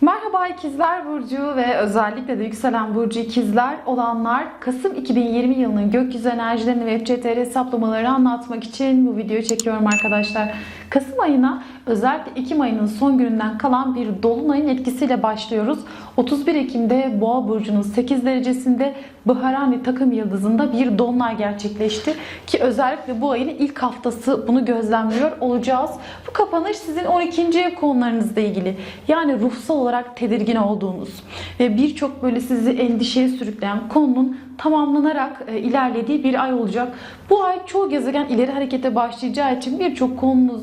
Merhaba ikizler burcu ve özellikle de yükselen burcu ikizler olanlar Kasım 2020 yılının gökyüzü enerjilerini ve FCTR hesaplamaları anlatmak için bu videoyu çekiyorum arkadaşlar. Kasım ayına özellikle Ekim ayının son gününden kalan bir dolunayın etkisiyle başlıyoruz. 31 Ekim'de Boğa burcunun 8 derecesinde Baharani takım yıldızında bir dolunay gerçekleşti ki özellikle bu ayın ilk haftası bunu gözlemliyor olacağız. Bu kapanış sizin 12. ev konularınızla ilgili. Yani ruhsal olarak tedirgin olduğunuz ve birçok böyle sizi endişeye sürükleyen konunun tamamlanarak e, ilerlediği bir ay olacak. Bu ay çoğu gezegen ileri harekete başlayacağı için birçok konunuz,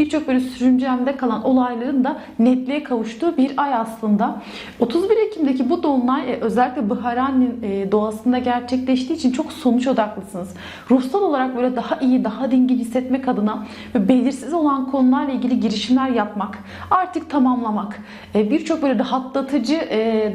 birçok böyle sürüncemde kalan olayların da netliğe kavuştuğu bir ay aslında. 31 Ekim'deki bu dolunay e, özellikle Baharani'nin e, doğasında gerçekleştiği için çok sonuç odaklısınız. Ruhsal olarak böyle daha iyi, daha dingin hissetmek adına belirsiz olan konularla ilgili girişimler yapmak, artık tamamlamak, e, birçok böyle rahatlatıcı,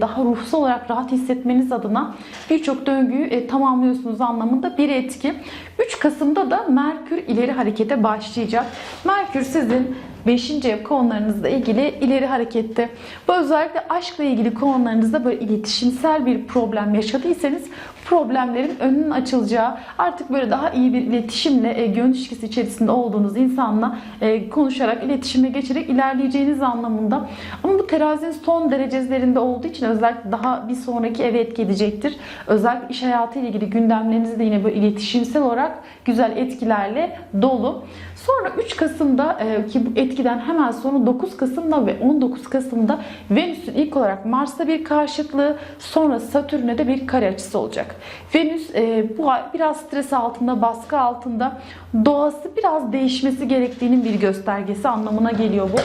daha ruhsal olarak rahat hissetmeniz adına birçok döngüyü tamamlıyorsunuz anlamında bir etki. 3 Kasım'da da Merkür ileri harekete başlayacak. Merkür sizin 5. ev konularınızla ilgili ileri harekette. Bu özellikle aşkla ilgili konularınızda böyle iletişimsel bir problem yaşadıysanız problemlerin önünün açılacağı, artık böyle daha iyi bir iletişimle, e, gönül ilişkisi içerisinde olduğunuz insanla e, konuşarak, iletişime geçerek ilerleyeceğiniz anlamında. Ama bu terazinin son derecelerinde olduğu için özellikle daha bir sonraki eve etki edecektir. Özellikle iş hayatı ile ilgili gündemleriniz de yine böyle iletişimsel olarak güzel etkilerle dolu. Sonra 3 Kasım'da e, ki bu etkiden hemen sonra 9 Kasım'da ve 19 Kasım'da Venüs'ün ilk olarak Mars'ta bir karşıtlığı sonra Satürn'e de bir kare açısı olacak. Venüs e, bu ay biraz stres altında, baskı altında doğası biraz değişmesi gerektiğinin bir göstergesi anlamına geliyor bu.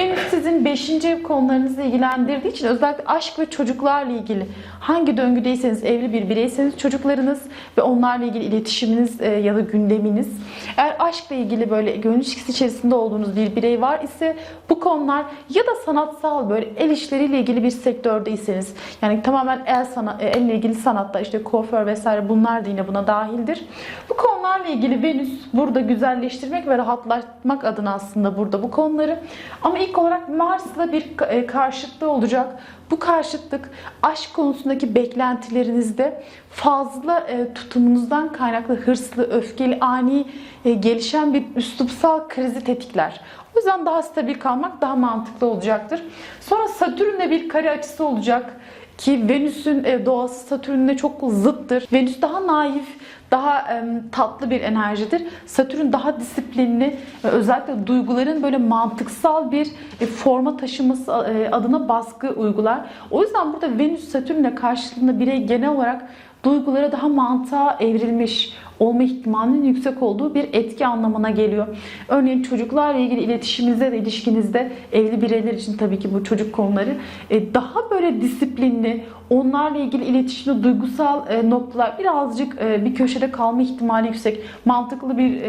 Venüs sizin 5. ev konularınızı ilgilendirdiği için özellikle aşk ve çocuklarla ilgili hangi döngüdeyseniz, evli bir bireyseniz çocuklarınız ve onlarla ilgili iletişiminiz e, ya da gündeminiz. Eğer aşkla ilgili böyle gönül ilişkisi içerisinde olduğunuz bir birey var ise bu konular ya da sanatsal böyle el işleriyle ilgili bir sektördeyseniz yani tamamen el sana e, elle ilgili sanatta işte kuaför vesaire bunlar da yine buna dahildir. Bu konularla ilgili Venüs burada güzelleştirmek ve rahatlatmak adına aslında burada bu konuları. Ama ilk olarak Mars'la bir e, karşıtlığı olacak. Bu karşıtlık aşk konusundaki beklentilerinizde fazla e, tutumunuzdan kaynaklı hırslı, öfkeli, ani e, gelişen bir üslupsal krizi tetikler. O yüzden daha stabil kalmak daha mantıklı olacaktır. Sonra Satürn'le bir kare açısı olacak ki Venüs'ün e, doğası Satürn'le çok zıttır. Venüs daha naif, daha tatlı bir enerjidir. Satürn daha disiplinli, özellikle duyguların böyle mantıksal bir e, forma taşıması e, adına baskı uygular. O yüzden burada Venüs Satürn'le karşılığında birey genel olarak duygulara daha mantığa evrilmiş olma ihtimalinin yüksek olduğu bir etki anlamına geliyor. Örneğin çocuklarla ilgili iletişiminizde ve ilişkinizde evli bireyler için tabii ki bu çocuk konuları e, daha böyle disiplinli, onlarla ilgili iletişimde duygusal e, noktalar birazcık e, bir köşede kalma ihtimali yüksek. Mantıklı bir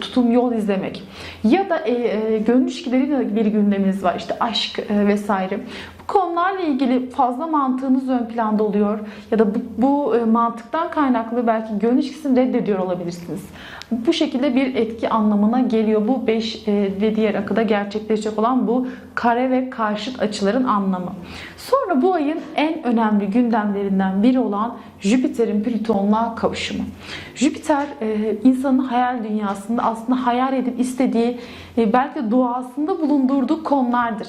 tutum yol izlemek. Ya da gönül ilişkileriyle bir gündeminiz var. işte aşk vesaire. Konularla ilgili fazla mantığınız ön planda oluyor ya da bu, bu mantıktan kaynaklı belki gönül ilişkisini reddediyor olabilirsiniz. Bu şekilde bir etki anlamına geliyor. Bu 5 ve diğer akıda gerçekleşecek olan bu kare ve karşıt açıların anlamı. Sonra bu ayın en önemli gündemlerinden biri olan Jüpiter'in Plüton'la kavuşumu. Jüpiter insanın hayal dünyasında aslında hayal edip istediği belki duasında bulundurduğu konulardır.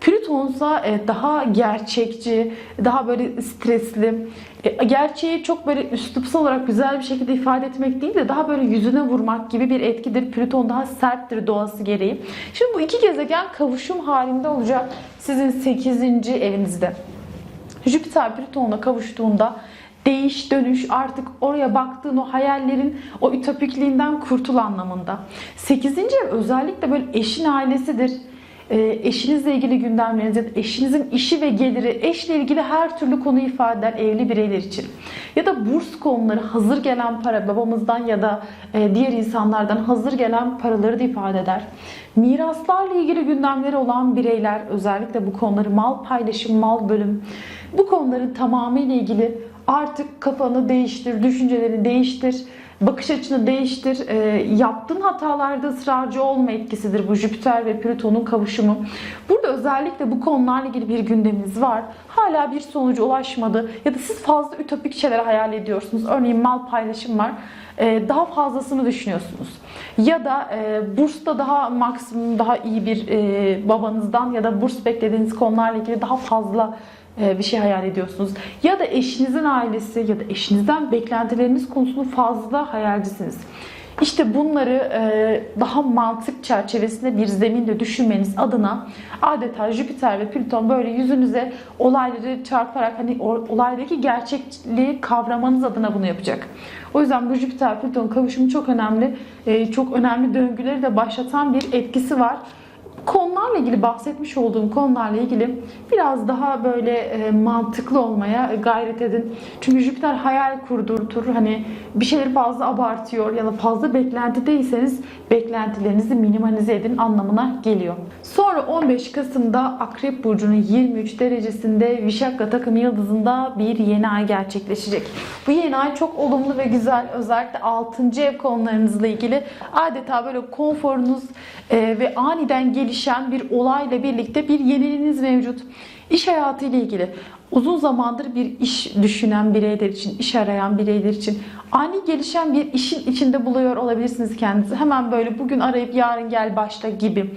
Plüton ise daha gerçekçi, daha böyle stresli. E, gerçeği çok böyle üslupsal olarak güzel bir şekilde ifade etmek değil de daha böyle yüzüne vurmak gibi bir etkidir. Plüton daha serttir doğası gereği. Şimdi bu iki gezegen kavuşum halinde olacak sizin 8. evinizde. Jüpiter Plüton'la kavuştuğunda değiş dönüş artık oraya baktığın o hayallerin o ütopikliğinden kurtul anlamında. 8. ev özellikle böyle eşin ailesidir e, eşinizle ilgili gündemleriniz, eşinizin işi ve geliri, eşle ilgili her türlü konu ifade eder evli bireyler için. Ya da burs konuları, hazır gelen para babamızdan ya da e, diğer insanlardan hazır gelen paraları da ifade eder. Miraslarla ilgili gündemleri olan bireyler özellikle bu konuları mal paylaşım, mal bölüm bu konuların tamamıyla ilgili artık kafanı değiştir, düşüncelerini değiştir Bakış açını değiştir. E, yaptığın hatalarda ısrarcı olma etkisidir bu Jüpiter ve Plüton'un kavuşumu. Burada özellikle bu konularla ilgili bir gündeminiz var. Hala bir sonuca ulaşmadı ya da siz fazla ütopik şeyler hayal ediyorsunuz. Örneğin mal paylaşım var. E, daha fazlasını düşünüyorsunuz. Ya da e, bursta daha maksimum daha iyi bir e, babanızdan ya da burs beklediğiniz konularla ilgili daha fazla bir şey hayal ediyorsunuz. Ya da eşinizin ailesi ya da eşinizden beklentileriniz konusunda fazla hayalcisiniz. İşte bunları e, daha mantık çerçevesinde bir zeminde düşünmeniz adına adeta Jüpiter ve Plüton böyle yüzünüze olayları çarparak hani olaydaki gerçekliği kavramanız adına bunu yapacak. O yüzden bu Jüpiter Plüton kavuşumu çok önemli. E, çok önemli döngüleri de başlatan bir etkisi var konularla ilgili bahsetmiş olduğum konularla ilgili biraz daha böyle e, mantıklı olmaya gayret edin. Çünkü Jüpiter hayal kurdurtur. Hani bir şeyleri fazla abartıyor ya da fazla beklentideyseniz beklentilerinizi minimalize edin anlamına geliyor. Sonra 15 Kasım'da Akrep Burcu'nun 23 derecesinde Vişakka takım yıldızında bir yeni ay gerçekleşecek. Bu yeni ay çok olumlu ve güzel. Özellikle 6. ev konularınızla ilgili adeta böyle konforunuz e, ve aniden gelişen bir olayla birlikte bir yeniliğiniz mevcut. İş hayatı ile ilgili uzun zamandır bir iş düşünen bireyler için, iş arayan bireyler için ani gelişen bir işin içinde buluyor olabilirsiniz kendinizi. Hemen böyle bugün arayıp yarın gel başla gibi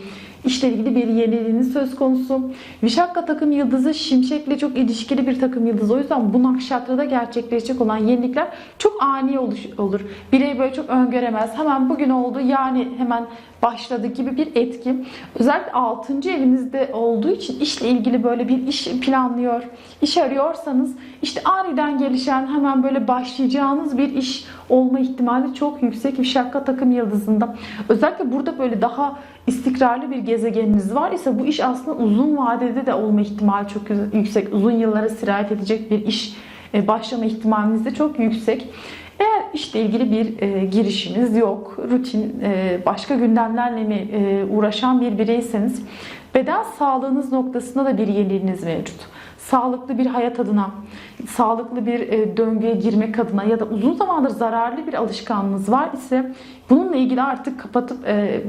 işle ilgili bir yeniliğiniz söz konusu. Vişakka takım yıldızı Şimşek'le çok ilişkili bir takım yıldızı. O yüzden bu nakşatrada gerçekleşecek olan yenilikler çok ani olur. Birey böyle çok öngöremez. Hemen bugün oldu yani hemen başladı gibi bir etki. Özellikle 6. evinizde olduğu için işle ilgili böyle bir iş planlıyor, iş arıyorsanız işte aniden gelişen hemen böyle başlayacağınız bir iş olma ihtimali çok yüksek Vişakka takım yıldızında. Özellikle burada böyle daha istikrarlı bir gezegeniniz var ise bu iş aslında uzun vadede de olma ihtimali çok yüksek. Uzun yıllara sirayet edecek bir iş e, başlama ihtimaliniz de çok yüksek. Eğer işle ilgili bir e, girişimiz yok, rutin e, başka gündemlerle mi e, uğraşan bir bireyseniz beden sağlığınız noktasında da bir yeniliğiniz mevcut. Sağlıklı bir hayat adına, sağlıklı bir e, döngüye girmek adına ya da uzun zamandır zararlı bir alışkanlığınız var ise bununla ilgili artık kapatıp e,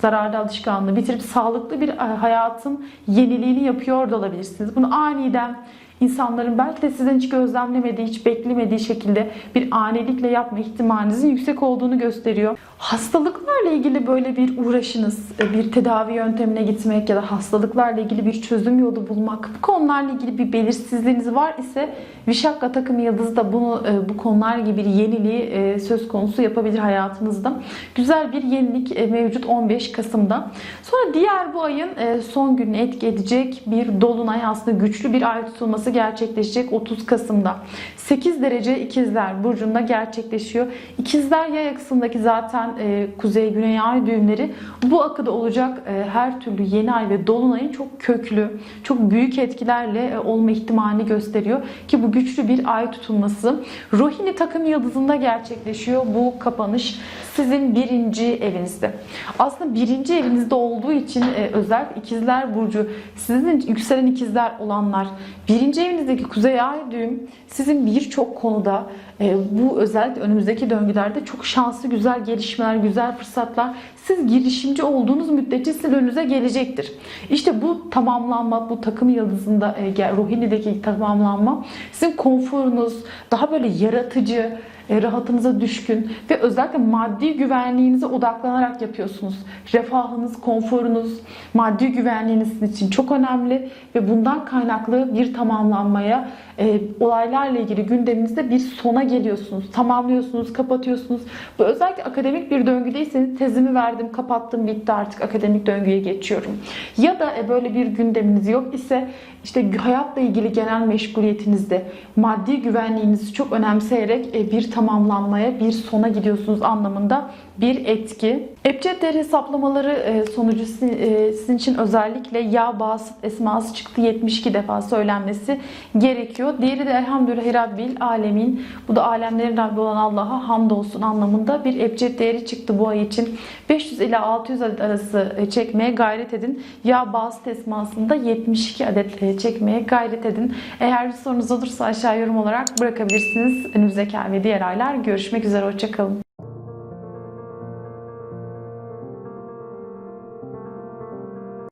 zararlı alışkanlığı bitirip sağlıklı bir e, hayatın yeniliğini yapıyor da olabilirsiniz. Bunu aniden insanların belki de sizden hiç gözlemlemediği, hiç beklemediği şekilde bir anilikle yapma ihtimalinizin yüksek olduğunu gösteriyor. Hastalıklarla ilgili böyle bir uğraşınız, bir tedavi yöntemine gitmek ya da hastalıklarla ilgili bir çözüm yolu bulmak, bu konularla ilgili bir belirsizliğiniz var ise Vişakka takımı yıldızı da bunu e, bu konular gibi bir yeniliği e, söz konusu yapabilir hayatınızda. Güzel bir yenilik e, mevcut 15 Kasım'da. Sonra diğer bu ayın e, son gününü etki edecek bir dolunay aslında güçlü bir ay tutulması gerçekleşecek 30 Kasım'da. 8 derece ikizler burcunda gerçekleşiyor. İkizler yay akısındaki zaten e, kuzey güney ay düğümleri bu akıda olacak e, her türlü yeni ay ve dolunayın çok köklü, çok büyük etkilerle e, olma ihtimalini gösteriyor ki bu güçlü bir ay tutulması. Rohini takım yıldızında gerçekleşiyor bu kapanış sizin birinci evinizde. Aslında birinci evinizde olduğu için e, özel ikizler burcu sizin yükselen ikizler olanlar birinci evinizdeki kuzey ay düğüm sizin birçok konuda e, bu özellikle önümüzdeki döngülerde çok şanslı güzel gelişmeler, güzel fırsatlar siz girişimci olduğunuz müddetçe sizin önünüze gelecektir. İşte bu tamamlanma, bu takım yıldızında e, Rohini'deki tamamlanma sizin konforunuz, daha böyle yaratıcı, rahatınıza düşkün ve özellikle maddi güvenliğinize odaklanarak yapıyorsunuz. Refahınız, konforunuz, maddi güvenliğiniz sizin için çok önemli ve bundan kaynaklı bir tamamlanmaya, e, olaylarla ilgili gündeminizde bir sona geliyorsunuz. Tamamlıyorsunuz, kapatıyorsunuz. Bu özellikle akademik bir döngüdeyseniz tezimi verdim, kapattım, bitti artık akademik döngüye geçiyorum. Ya da e, böyle bir gündeminiz yok ise işte hayatla ilgili genel meşguliyetinizde maddi güvenliğinizi çok önemseyerek e, bir tamamlanmaya, bir sona gidiyorsunuz anlamında bir etki. Ebced değer hesaplamaları e, sonucu sizin, e, sizin için özellikle ya basit esması çıktı 72 defa söylenmesi gerekiyor. Diğeri de elhamdülillahi rabbil alemin. Bu da alemlerin Rabbi olan Allah'a hamdolsun anlamında bir ebced değeri çıktı bu ay için. 500 ila 600 adet arası e, çekmeye gayret edin. Ya basit esmasında 72 adet çekmeye gayret edin. Eğer bir sorunuz olursa aşağı yorum olarak bırakabilirsiniz. Önümüzdeki ay ve diğer aylar görüşmek üzere. Hoşçakalın.